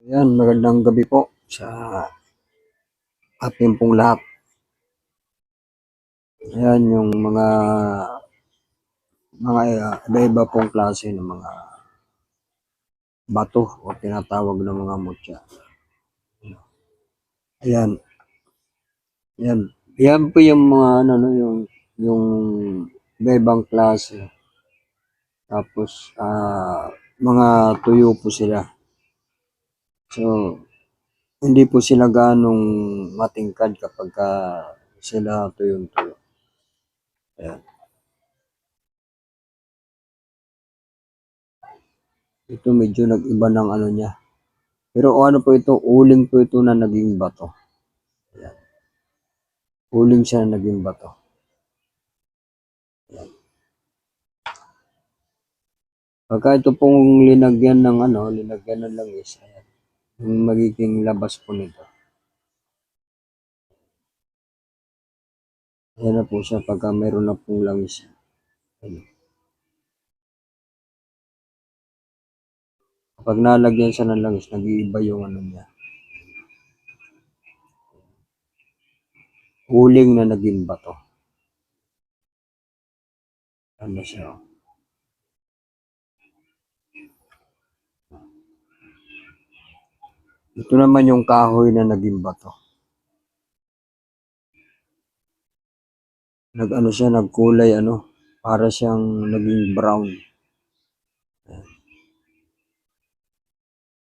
Ayan, magandang gabi po sa ating pong lahat. Ayan yung mga mga uh, iba-iba pong klase ng mga bato o tinatawag ng mga mutya. Ayan. Ayan. Yan po yung mga ano no, yung yung iba-ibang klase. Tapos ah mga tuyo po sila. So, hindi po sila ganong matingkad kapag ka sila tuyong-tuyo. Ayan. Ito medyo nag-iba ng ano niya. Pero ano po ito, uling po ito na naging bato. Ayan. Uling siya na naging bato. Ayan. Pagka ito pong linagyan ng ano, linagyan ng langis, ayan. Yung magiging labas po nito. Ayan na po siya pagka mayroon na pong langis. Ayan. Kapag nalagyan siya ng langis, nag-iiba yung ano niya. Huling na naging bato. Ano siya? oh. Ito naman yung kahoy na naging bato. Nag-ano siya, nagkulay ano, para siyang naging brown.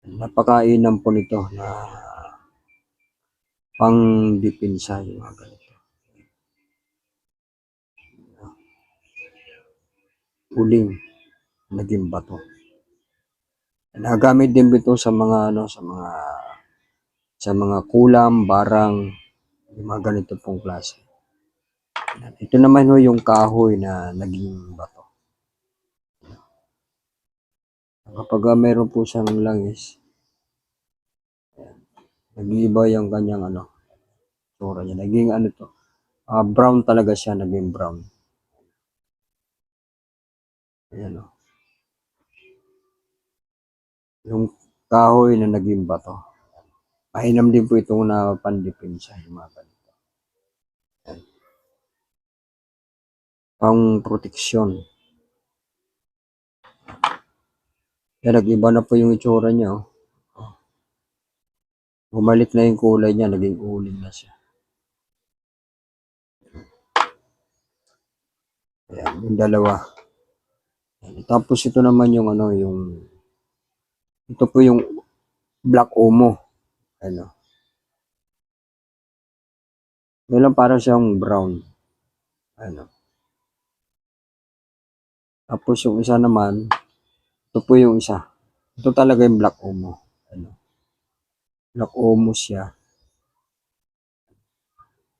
Napakainam po nito na pang dipinsa yung mga ganito. Uling, naging bato. Nagamit din ito sa mga ano, sa mga sa mga kulam, barang, yung mga ganito pong klase. Ito naman ho yung kahoy na naging bato. Kapag ah, meron po siyang langis, nag-iiba yung kanyang ano, tsura niya. Naging ano to, ah, brown talaga siya, naging brown. Ayan o. Yung kahoy na naging bato. Mainam din po itong na pandipin sa mga ganito. Pang proteksyon. Kaya nag-iba na po yung itsura niya. Oh. Bumalik na yung kulay niya, naging uling na siya. Ayan, yung dalawa. Tapos ito naman yung ano, yung ito po yung black omo. Ano. Lang parang siyang brown. Ano. Tapos yung isa naman, ito po yung isa. Ito talaga yung black omo. Ano. Black omo siya.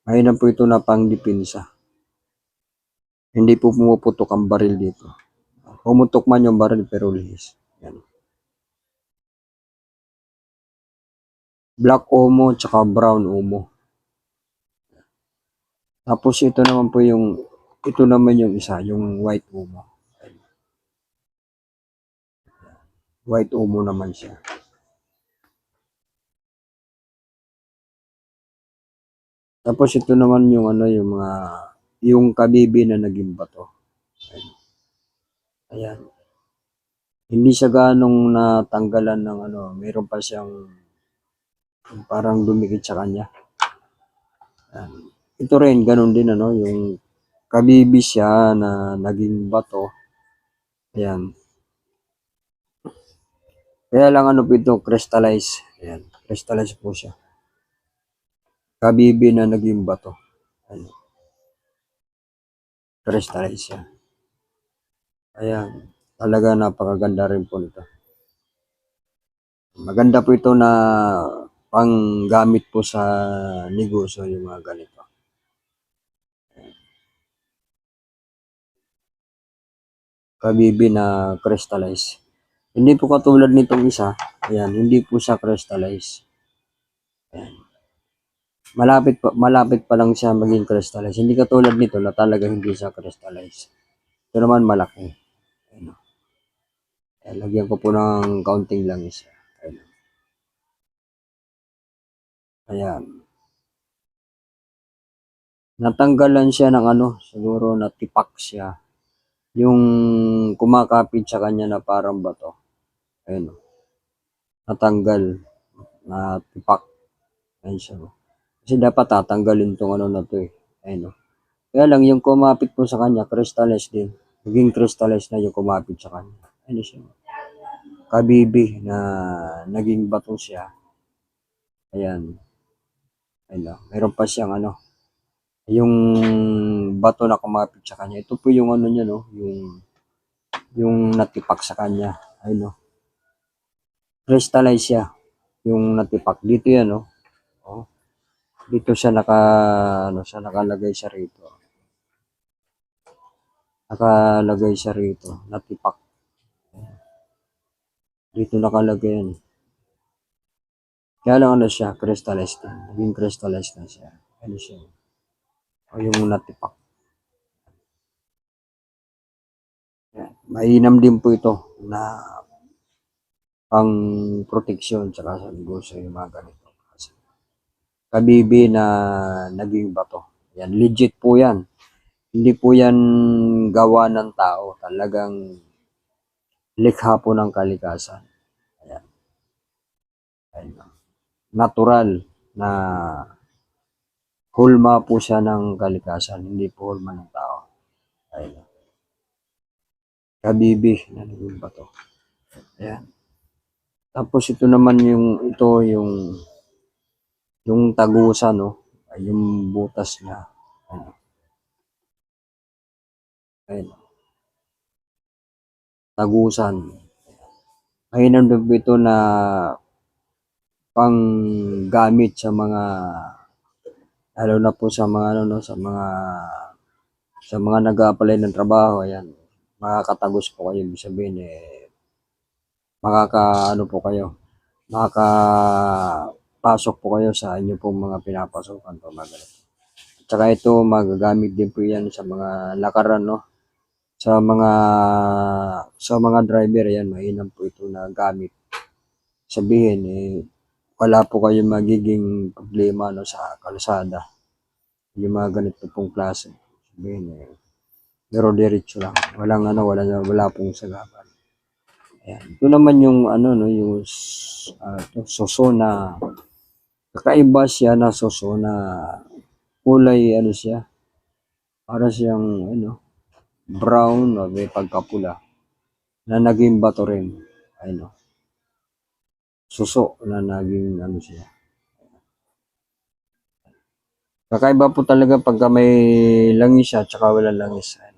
Ngayon po ito na pang dipinsa. Hindi po pumuputok ang baril dito. Pumutok man yung baril pero lihis. Yan. Black omo tsaka brown omo. Tapos ito naman po yung ito naman yung isa, yung white omo. White omo naman siya. Tapos ito naman yung ano yung mga yung kabibi na naging bato. Ayan. Hindi siya ganong natanggalan ng ano, meron pa siyang parang dumikit sa kanya. Ayan. Ito rin, ganun din ano, yung kabibi siya na naging bato. Ayan. Kaya lang ano po ito, crystallize. Ayan, crystallize po siya. Kabibi na naging bato. Ayan. Crystallize siya. Ayan. Talaga napakaganda rin po nito. Maganda po ito na panggamit po sa negosyo yung mga ganito. Kabibi na crystallize. Hindi po katulad nitong isa. Ayan, hindi po siya crystallize. Ayan. Malapit pa, malapit pa lang siya maging crystallize. Hindi katulad nito na talaga hindi siya crystallize. Ito naman malaki. Ayan. Ayan, lagyan ko po ng counting lang isa. Ayan. Natanggalan siya ng ano, siguro natipak siya. Yung kumakapit sa kanya na parang bato. Ayun. oh. Natanggal. Natipak. Ayun siya. Kasi dapat tatanggalin tong ano na to eh. Ayun. Kaya lang yung kumapit po sa kanya, crystallized din. Naging crystallized na yung kumapit sa kanya. Ayun siya. Kabibi na naging bato siya. Ayan. Ayun. oh. Meron pa siyang ano, yung bato na kumapit sa kanya. Ito po yung ano niya, no? Yung, yung natipak sa kanya. Ayun, no? Crystallize siya. Yung natipak. Dito yan, no? Oh. Dito siya naka, ano, siya nakalagay siya rito. Nakalagay siya rito. Natipak. Dito nakalagay yan. Kaya lang ano siya, crystallized din. Naging crystallized na siya. Ano siya? O yung natipak. Yan. Mainam din po ito na pang proteksyon tsaka sa negosyo yung mga ganito. Kasi kabibi na naging bato. Yan, legit po yan. Hindi po yan gawa ng tao. Talagang likha po ng kalikasan. Ayan. Ayan. Natural na hulma po siya ng kalikasan, hindi po hulma ng tao. Ayun. Kabibi na naging bato. Ayan. Tapos ito naman yung ito yung yung tagusan no, ay yung butas niya. Ayun. Ayun. Tagusan. Din po ito na pang gamit sa mga lalo na po sa mga ano no, sa mga sa mga nag-a-apply ng trabaho, ayan. Makakatagos po kayo, ibig sabihin eh makaka ano po kayo, makakapasok po kayo sa inyo pong mga pinapasukan po mga ganito. At saka ito magagamit din po yan sa mga lakaran no. Sa mga sa mga driver yan, mainam po ito na gamit. Sabihin eh wala po kayo magiging problema no sa kalsada. Yung mga ganito pong klase. Sabihin eh, pero diretso lang. Walang ano, wala, wala pong sagapan. Ayan. Ito naman yung ano no, yung uh, to, soso na kakaiba siya na soso na kulay ano siya. Para siyang ano, brown o may pagkapula na naging bato rin. Ayun o. Suso na naging ano siya. Kakaiba po talaga pagka may langis siya tsaka wala langis. Ayun.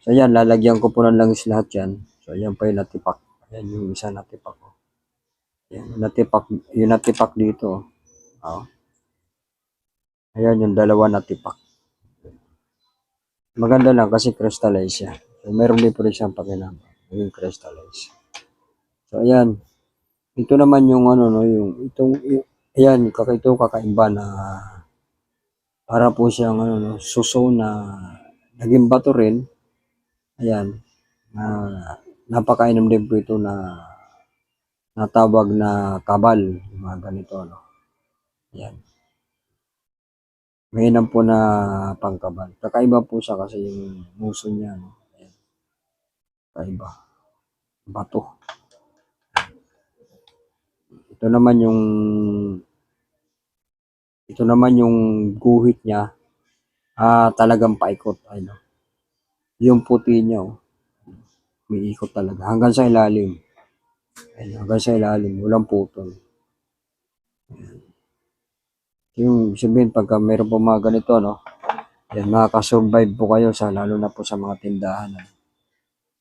So yan, lalagyan ko po ng langis lahat yan. So yan pa yung natipak. Ayan yung isa natipak ko. Yan, natipak, yung natipak dito. Oh. Ayan yung dalawa natipak. Maganda lang kasi crystallize siya. So, meron din po rin siyang pakinabang. Yung crystallize. So ayan. Ito naman yung ano no, yung itong ayan, kakaito kakaiba na para po siyang ano no, suso na naging bato rin. Ayan. Na napakainom din po ito na natawag na kabal, mga ganito no. Ayan. Mainam po na pangkabal. Kakaiba po siya kasi yung muso niya no. Ayan. Kakaiba. Bato. Ito naman yung ito naman yung guhit niya. Ah, talagang paikot. Ayun. oh. Yung puti niya, oh. May ikot talaga. Hanggang sa ilalim. Ayun, hanggang sa ilalim. Walang putol. Yung sabihin, pagka meron po mga ganito, no? Yan, makakasurvive po kayo sa, lalo na po sa mga tindahan. ano.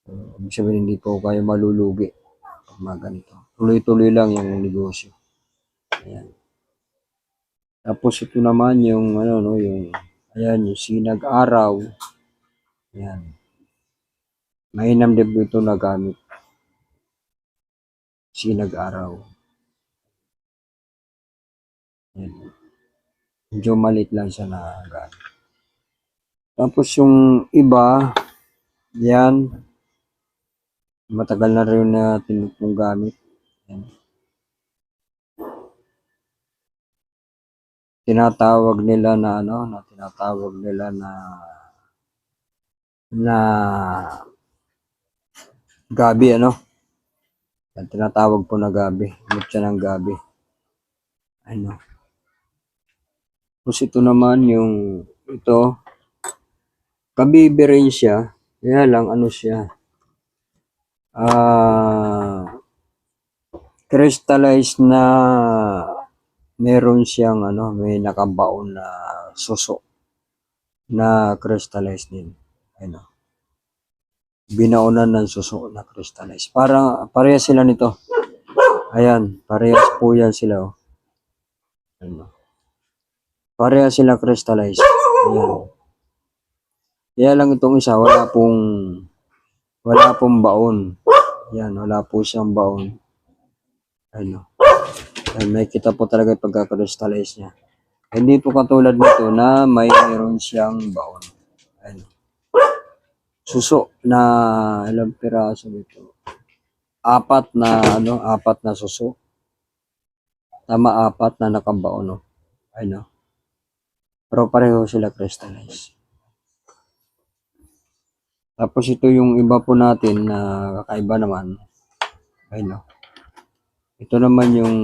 So, sabihin, hindi po kayo malulugi. Pag mga ganito. Tuloy-tuloy lang yung negosyo. Ayan. Tapos ito naman yung ano no, yung ayan yung sinag araw. Ayan. Mainam din ito na gamit. Sinag araw. Ayan. Medyo malit lang siya na gamit. Tapos yung iba, yan, matagal na rin natin itong gamit. Tinatawag nila na ano, na tinatawag nila na na gabi ano. Yan, tinatawag po na gabi. Mutya ng gabi. Ano. Tapos ito naman yung ito kabibi rin siya. Kaya lang ano siya. Ah crystallized na meron siyang ano, may nakabaon na suso na crystallized din. Ano. Binaunan ng suso na crystallized. Parang parehas sila nito. Ayan, parehas po yan sila. Oh. Ano. Parehas sila crystallized. Ayan. Kaya lang itong isa, wala pong wala pong baon. Yan, wala po siyang baon. Ano. Ay, may kita po talaga yung pagka-crystallize niya. Hindi po katulad nito na may meron siyang baon. Ano. Suso na ilang piraso nito. Apat na ano, apat na suso. Tama apat na nakabaon no. Ano. Pero pareho sila crystallize. Tapos ito yung iba po natin na kakaiba naman. Ano. Ito naman yung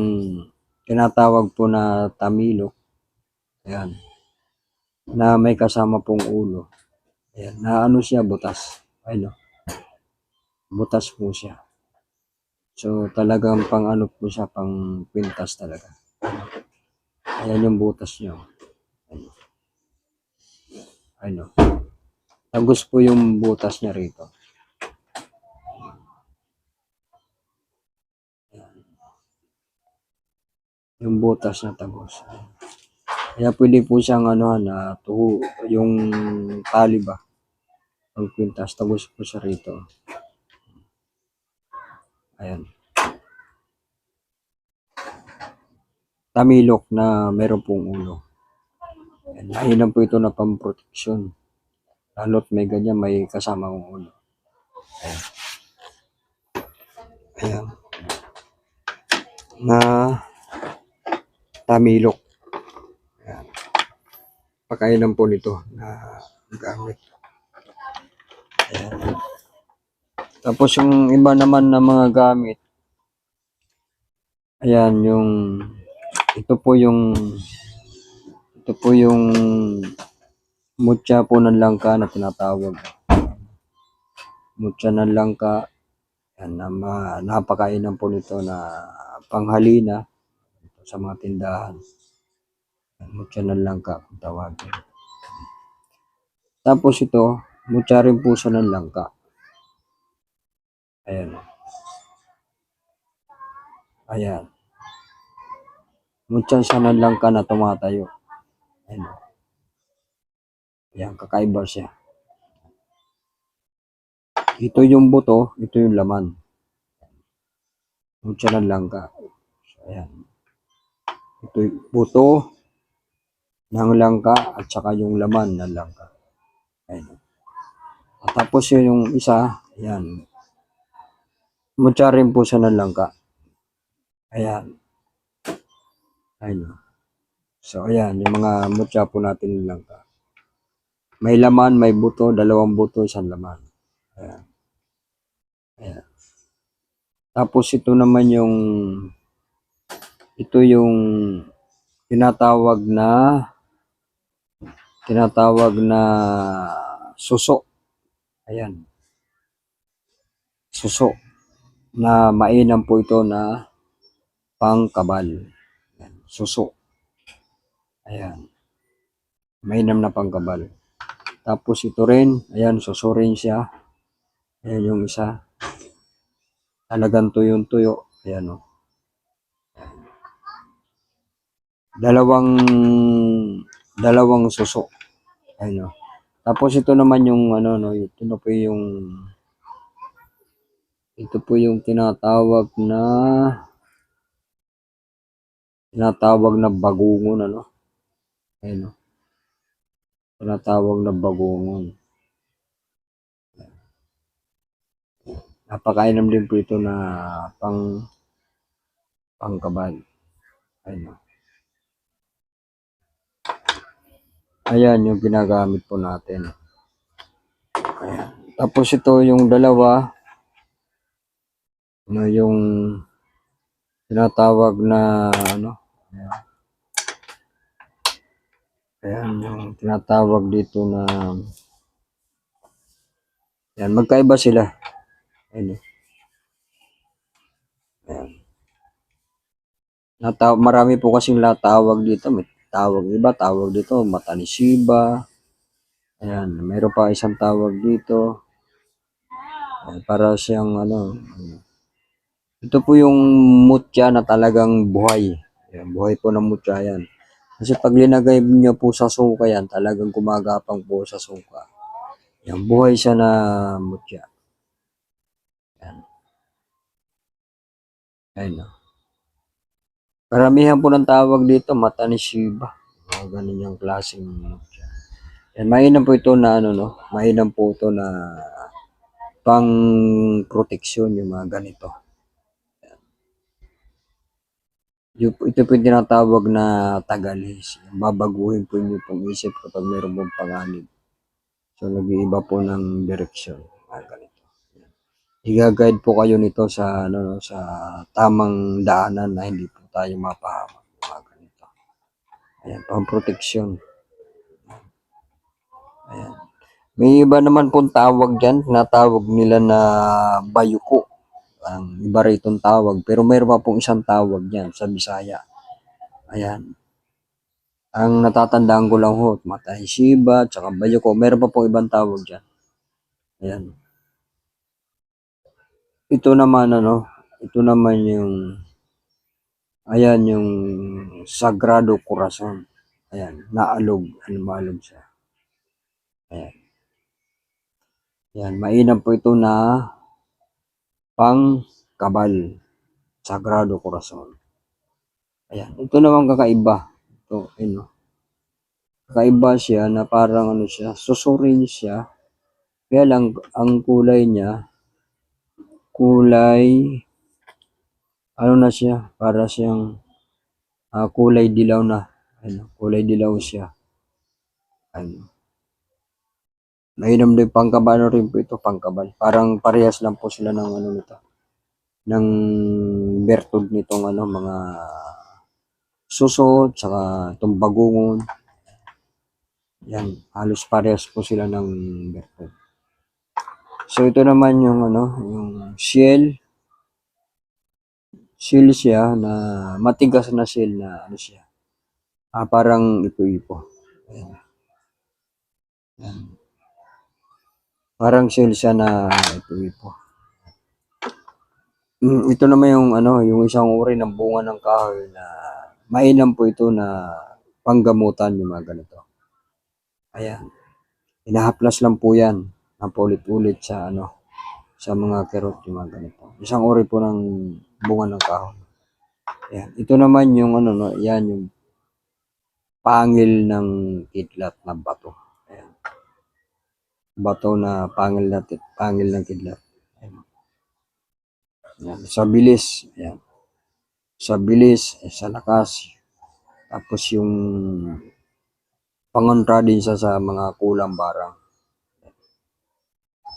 tinatawag po na tamilok. Ayan. Na may kasama pong ulo. Ayan. Na ano siya, butas. Ano. Butas po siya. So talagang pang ano po siya, pang pintas talaga. Ayan yung butas niya. Ano. Ano. Tagos po yung butas niya rito. Yung butas na tagos. Kaya pwede po siyang ano na tuho, yung tali ba? Ang kwintas, tagos po siya rito. Ayan. Tamilok na meron pong ulo. Ayan. Mahinam po ito na pamproteksyon. Lalo't may ganyan, may kasama ng ulo. Ayan. Ayan. Na tamilok. Ayan. Pakainan po nito na gamit. Ayan. Tapos yung iba naman na mga gamit, ayan, yung, ito po yung, ito po yung mutya po ng langka na tinatawag. Mutya ng langka, yan, na napakainan po nito na panghalina sa mga tindahan. Mutya ng langka kung tawagin. Tapos ito, mutya rin po siya ng langka. Ayan. Ayan. Mutya siya ng langka na tumatayo. Ayan. Ayan, kakaiba siya. Ito yung buto, ito yung laman. Mutya ng langka. Ayan. Ito yung buto ng langka at saka yung laman ng langka. Ayan. At tapos yun yung isa, ayan. Mutya rin po siya ng langka. Ayan. Ayan. So, ayan, yung mga mutya po natin ng langka. May laman, may buto, dalawang buto, isang laman. Ayan. Ayan. Tapos ito naman yung ito yung tinatawag na tinatawag na suso. Ayan. Suso na mainam po ito na pangkabal. Ayan. Suso. Ayan. Mainam na pangkabal. Tapos ito rin, ayan, suso rin siya. Ayan yung isa. Talagang tuyong tuyo. Ayan o. Dalawang dalawang suso. Ayan o. Tapos ito naman yung ano no, ito na po yung ito po yung tinatawag na tinatawag na bagungon ano. Ayan o. Tinatawag na bagungon. Napakainam din po ito na pang pangkabal. Ayun. o. Ayan yung ginagamit po natin. Ayan. Tapos ito yung dalawa. Ano yung tinatawag na ano. Ayan. Ayan yung tinatawag dito na Ayan, magkaiba sila. Ayan. Ayan. Nataw marami po kasing latawag dito. May tawag iba, tawag dito, mata ni Shiba. Ayan, mayroon pa isang tawag dito. Ayan, para siyang ano. Ito po yung mutya na talagang buhay. Ayan, buhay po ng mutya yan. Kasi pag linagay niyo po sa suka yan, talagang gumagapang po sa suka. Yan, buhay siya na mutya. Yan. Ayun na. Karamihan po ng tawag dito, mata ni Shiba. Mga ganun yung klaseng mutya. Yan, mainam po ito na ano, no? Mainam po ito na pang proteksyon yung mga ganito. Yan. Ito po yung tinatawag na tagalis. Babaguhin po niyo pong isip kapag mayroon pong panganib. So, nag-iiba po ng direksyon. Mga ganito. Yan. Iga-guide po kayo nito sa ano no, sa tamang daanan na hindi po tayo mapahamak. Mga ganito. Ayan, pang proteksyon. Ayan. May iba naman pong tawag dyan, tinatawag nila na bayuko. Ang iba rito tawag. Pero mayroon pa pong isang tawag dyan sa Bisaya. Ayan. Ang natatandaan ko lang ho, Matay Shiba, tsaka bayuko. Mayroon pa pong ibang tawag dyan. Ayan. Ito naman ano, ito naman yung ayan yung Sagrado Corazon. Ayan, naalog, ano maalog siya. Ayan. Ayan, mainam po ito na pang kabal. Sagrado Corazon. Ayan, ito naman kakaiba. Ito, ano. Kakaiba siya na parang ano siya, susurin siya. Kaya lang, ang kulay niya, kulay, ano na siya, para siyang ah, kulay dilaw na. Ano, kulay dilaw siya. Ano. Mainam din pangkabal rin po ito, pangkabal. Parang parehas lang po sila ng ano nito. Ng bertud nitong ano, mga suso, tsaka itong bagungon. Yan, halos parehas po sila ng bertud. So ito naman yung ano, yung shell. Shell siya na matigas na shell na ano siya. Ah, parang ipo-ipo. Ayan. Parang shell siya na ipo-ipo. Mm, ito naman yung ano, yung isang uri ng bunga ng kahoy na mainam po ito na panggamutan yung mga ganito. Ayan. Inahaplas lang po yan ng paulit-ulit sa ano sa mga kerot yung mga ganito. Isang uri po ng bunga ng kahoy. Ayan. Ito naman yung ano no, yan yung pangil ng kidlat na bato. Ayan. Bato na pangil na pangil ng kidlat. Ayan. Ayan. Sa bilis, ayan. Sa bilis, eh, sa lakas. Tapos yung pangontra din siya sa mga kulang barang.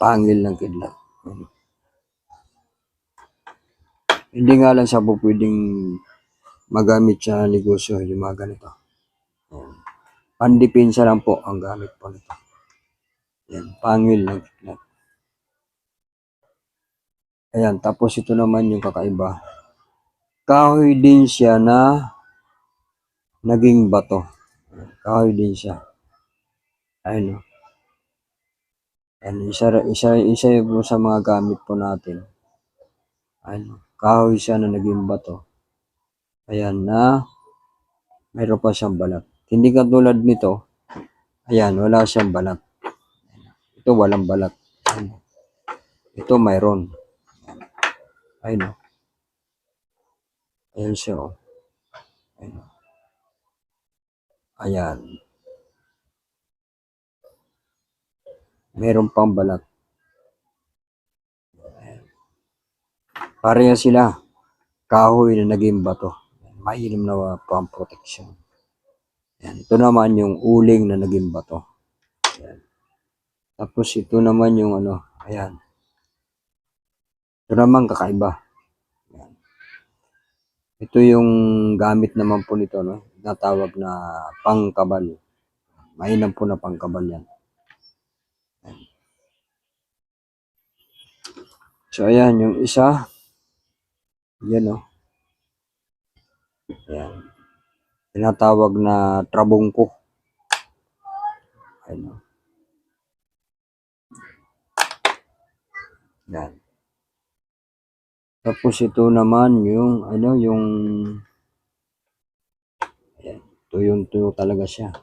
Pangil ng kidlat. Ayan. Hindi nga lang siya po pwedeng magamit sa negosyo yung mga ganito. Ayan. Pandipinsa lang po ang gamit po nito. Yan, pangil ng kidlat. Ayan, tapos ito naman yung kakaiba. Kahoy din siya na naging bato. Kahoy din siya. Ayun o. Ayan, isa, isa, isa po sa mga gamit po natin. Ayun, kahoy siya na naging bato. Ayan na mayroon pa siyang balat. Hindi katulad nito. Ayan, wala siyang balat. Ito walang balat. Ayan. Ito mayroon. Ayun o. Ayan siya o. Ayan. o. Ayan. Meron pang balat. Ayan. Pareha sila. Kahoy na naging bato. Mainam na pang protection. Ayan. Ito naman yung uling na naging bato. Ayan. Tapos ito naman yung ano, ayan. Ito naman kakaiba. Ayan. Ito yung gamit naman po nito, no? Natawag na pangkabal. Mainam po na pangkabal yan. So, ayan, yung isa. Yan, no? Ayan. Tinatawag na trabungko. Ayan, no? Yan. Tapos ito naman yung ano yung Ayan. Yung ito talaga siya.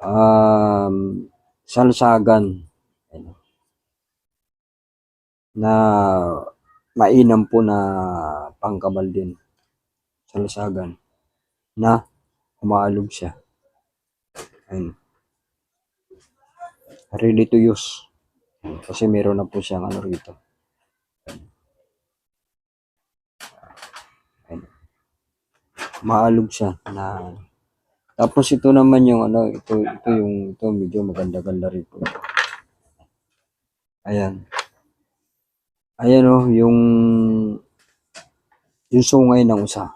Um, salsagan. Ayan. Na mainam po na pangkabal din. Salsagan. Na umaalog siya. Ayan. Ready to use. Kasi meron na po siyang ano rito. maalog siya na tapos ito naman yung ano ito ito yung ito medyo maganda-ganda rin po ayan ayan oh yung yung sungay ng usa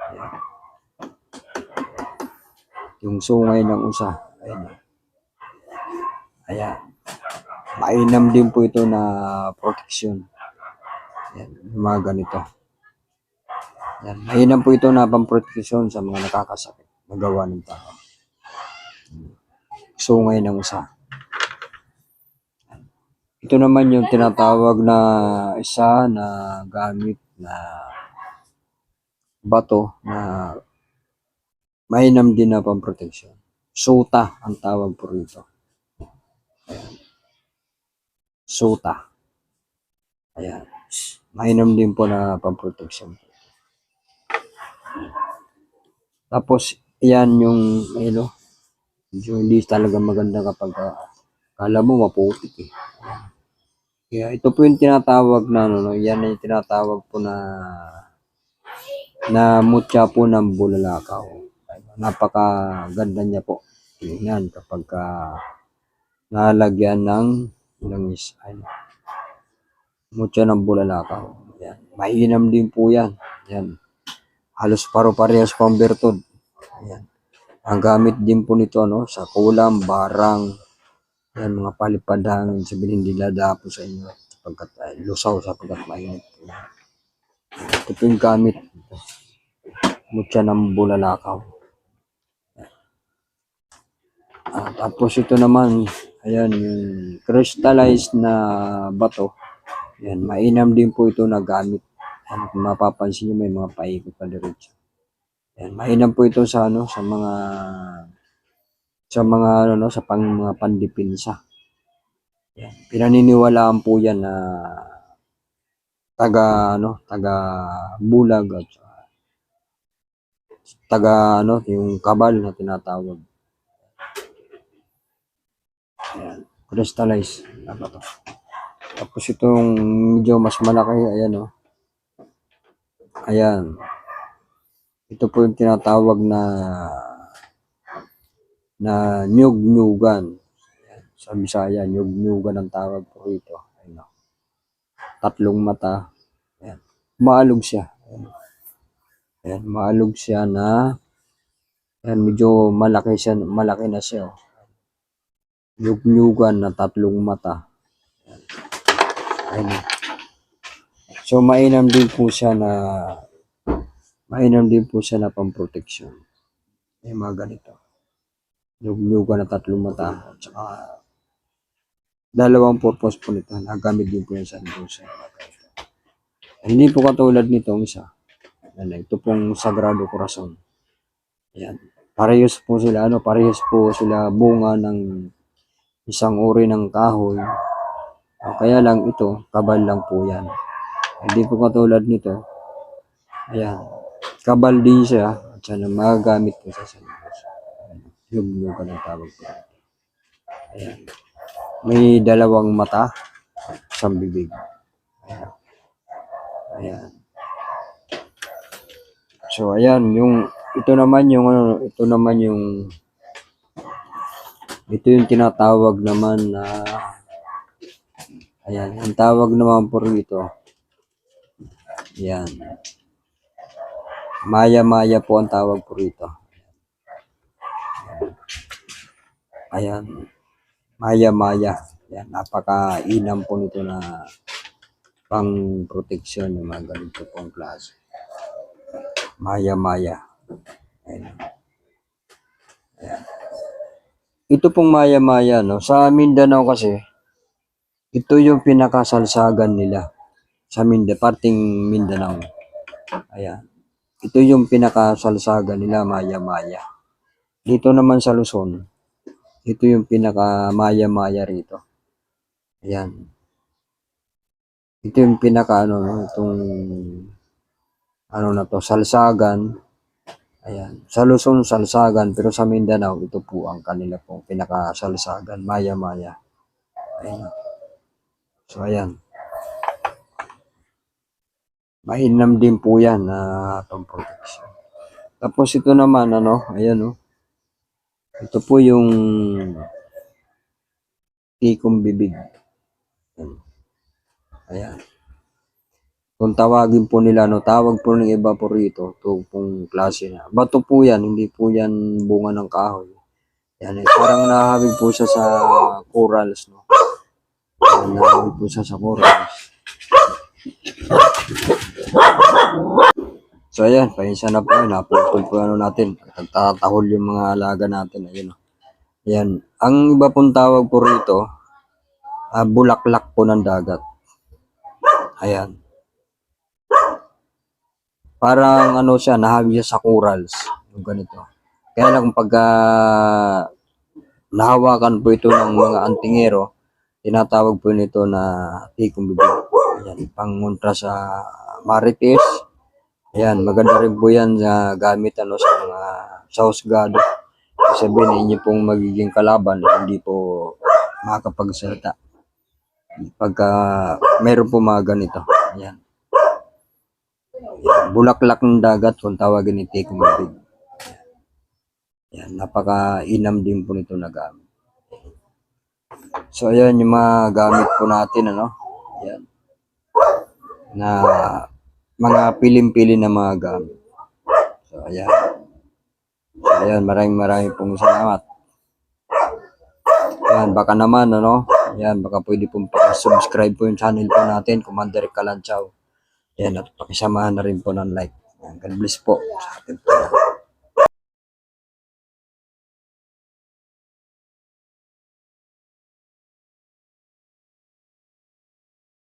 ayan. yung sungay ng usa ayan oh. ayan mainam din po ito na protection ayan mga ganito yan. Mainam po ito na pamproteksyon sa mga nakakasakit na ng tao. Sungay ng usa. Ito naman yung tinatawag na isa na gamit na bato na mainam din na pamproteksyon. Suta ang tawag po rito. Suta. Ayan. Mainam din po na pamproteksyon. Tapos, yan yung, ano, medyo hindi talaga maganda kapag uh, kala mo maputik eh. Kaya ito po yung tinatawag na, ano, no, yan yung tinatawag po na na mutya po ng bulalakaw. Napakaganda niya po. Yan, kapag ka nalagyan ng langis. Ano, mutya ng bulalakaw. Yan. Mainam din po yan. Yan halos paro-parehas pang bertod. Ayan. Ang gamit din po nito no, sa kulam, barang, yan, mga palipad hangin, sabihin hindi ladapo sa inyo sapagkat uh, lusaw sapagkat mainit. Ito po yung gamit. Mutya ng bulalakaw. Ah, tapos ito naman, ayan, yung crystallized na bato. Yan, mainam din po ito na gamit ano, kung mapapansin nyo, may mga paikot pa diretso. Yan, mainam po ito sa ano, sa mga sa mga ano no, sa pang mga pandipinsa. Yan, pinaniniwalaan po yan na taga ano, taga bulag at taga ano, yung kabal na tinatawag. Ayan, crystallize. Ano to? Tapos itong medyo mas malaki, ayan oh. Ayan. Ito po yung tinatawag na na nyug-nyugan. Sa Bisaya, nyug-nyugan ang tawag po rito. Ayan. Tatlong mata. Ayan. Maalog siya. Ayan. Ayan. Maalog siya na ayan, medyo malaki siya, malaki na siya. oh. Nyug-nyugan na tatlong mata. Ayan. Ayan. So, mainam din po siya na mainam din po siya na pamproteksyon. May mga ganito. Nyug-nyugan na tatlong mata. At saka, dalawang purpose po nito. Nagamit din po yan sa negosyo. Hindi po katulad nitong isa. Yan, ito pong Sagrado Corazon. Ayan. Parehas po sila, ano, parehas po sila bunga ng isang uri ng kahoy. O, kaya lang ito, kabal lang po yan. Hindi po katulad nito. Ayan. Kabal din siya. At sana magagamit po sa negosyo. Yug-yugan ang tawag. Ayan. May dalawang mata. Isang bibig. Ayan. Ayan. So, ayan. Yung ito naman yung ano, ito naman yung ito yung tinatawag naman na ayan, ang tawag naman po rito. Ayan. Maya-maya po ang tawag po rito. Ayan. Maya-maya. Ayan, napaka-inam po nito na pang proteksyon yung mga ganito pong klase. Maya-maya. Ayan. Ayan. Ito pong maya-maya, no? Sa Mindanao kasi, ito yung pinakasalsagan nila. Sa Mindanao, parting Mindanao. Ayan. Ito yung pinakasalsagan nila, maya-maya. Dito naman sa Luzon, ito yung pinaka maya-maya rito. Ayan. Ito yung pinaka ano, no? itong ano na to, salsagan. Ayan. Sa Luzon, salsagan. Pero sa Mindanao, ito po ang kanila pong pinakasalsagan. Maya-maya. Ayan. So, ayan. Mainam din po yan na itong protection. Tapos ito naman, ano, ayan o. Ito po yung tikong bibig. Ayan. Kung tawagin po nila, no, tawag po ng iba po rito, ito pong klase na. Bato po yan, hindi po yan bunga ng kahoy. Yan, eh, parang nahabig po siya sa corals, no. Yan, nahabig po siya sa corals. So, ayan, pahinsa na po. Naputol po ano natin. Nagtatahol yung mga alaga natin. Ayun, oh. Ayan. Ang iba pong tawag po rito, ah, bulaklak po ng dagat. Ayan. Parang ano siya, nahabi siya sa corals. Yung ganito. Kaya lang pagka nahawakan po ito ng mga antingero, tinatawag po nito na tikong bibig. Ayan, panguntra sa marites. Ayan, maganda rin po yan sa gamit ano, sa mga sa husgado. Ibig Sabihin inyo pong magiging kalaban, hindi po makakapagsalita. Pagka meron po mga ganito. Ayan. Ayan, bulaklak ng dagat kung tawagin ni Tikong Bibig. Ayan, napaka-inam din po nito na gamit. So, ayan yung mga gamit po natin, ano? Ayan. Na mga pilim-pili na mga gamit. So, ayan. Ayan, maraming maraming pong salamat. Ayan, baka naman, ano? Ayan, baka pwede pong subscribe po yung channel po natin, Commander Kalanchaw. Ayan, at pakisamahan na rin po ng like. God bless po sa atin po.